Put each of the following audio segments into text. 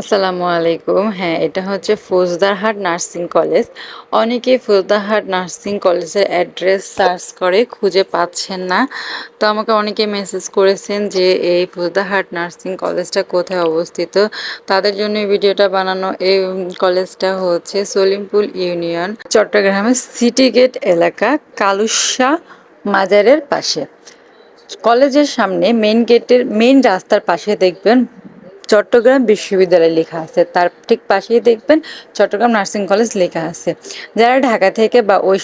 আসসালামু আলাইকুম। হ্যাঁ এটা হচ্ছে ফৌজদারহাট নার্সিং কলেজ। অনেকে ফৌজদারহাট নার্সিং কলেজের অ্যাড্রেস সার্চ করে খুঁজে পাচ্ছেন না। তো আমাকে অনেকে মেসেজ করেছেন যে, এই ফৌজদারহাট নার্সিং কলেজটা কোথায় অবস্থিত? তাদের জন্য ভিডিওটা বানানো এই কলেজটা হচ্ছে সলিমপুল ইউনিয়ন, চট্টগ্রামের সিটি গেট এলাকা, কালুসা মাজারের পাশে। কলেজের সামনে মেইন গেটের মেন রাস্তার পাশে দেখবেন চট্টগ্রাম বিশ্ববিদ্যালয় লেখা আছে। তার ঠিক পাশেই দেখবেন চট্টগ্রাম নার্সিং কলেজ লেখা আছে। যারা ঢাকা থেকে বা ওই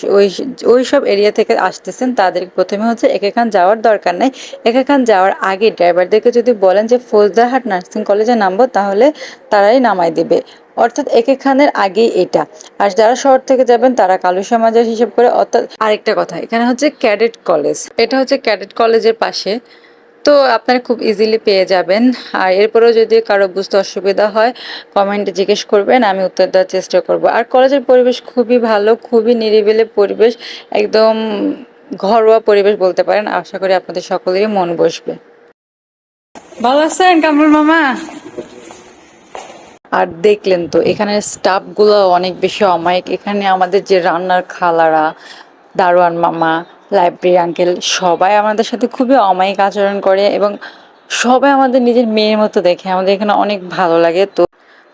ওই সব এরিয়া থেকে আসতেছেন, তাদের প্রথমে হচ্ছে এখান যাওয়ার দরকার নেই। এখান যাওয়ার আগে ড্রাইভারদেরকে যদি বলেন যে, ফৌজদারহাট নার্সিং কলেজে নামবো, তাহলে তারাই নামাই দেবে। অর্থাৎ এক এখানের আগেই এটা। আর যারা শহর থেকে যাবেন, তারা কালু সমাজের হিসেব করে, অর্থাৎ আরেকটা কথা, এখানে হচ্ছে ক্যাডেট কলেজ। এটা হচ্ছে ক্যাডেট কলেজের পাশে তো আপনারা খুব ইজিলি পেয়ে যাবেন। আর এরপরেও যদি কারও বুঝতে অসুবিধা হয় কমেন্টে জিজ্ঞেস করবেন, আমি উত্তর দেওয়ার চেষ্টা করব। আর কলেজের পরিবেশ খুবই ভালো, খুবই নিরিবিলি পরিবেশ, একদম ঘরোয়া পরিবেশ বলতে পারেন। আশা করি আপনাদের সকলেরই মন বসবে। ভালো আছেন কামরুল মামা? আর দেখলেন তো এখানের স্টাফগুলো অনেক বেশি অমায়িক। এখানে আমাদের যে রান্নার খালারা, দারোয়ান মামা লাইব্রেরি আঙ্কেল সবাই আমাদের সাথে খুবই অমায়িক আচরণ করে এবং সবাই আমাদের নিজের মেয়ের মতো দেখে। আমাদের এখানে অনেক ভালো লাগে। তো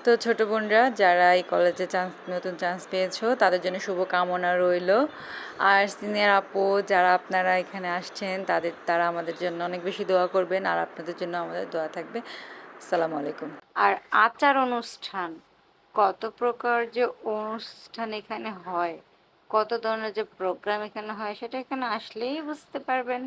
তো ছোটো বোনরা, যারা এই কলেজে চান্স নতুন চান্স পেয়েছ, তাদের জন্য শুভকামনা রইল। আর সিনিয়র আপু, যারা আপনারা এখানে আসছেন, তাদের, তারা আমাদের জন্য অনেক বেশি দোয়া করবেন, আর আপনাদের জন্য আমাদের দোয়া থাকবে। আসসালামু আলাইকুম। আর আচার অনুষ্ঠান, কত প্রকার যে অনুষ্ঠান এখানে হয়। কত ধরনের যে প্রোগ্রাম এখানে হয় সেটা এখানে আসলেই বুঝতে পারবেন।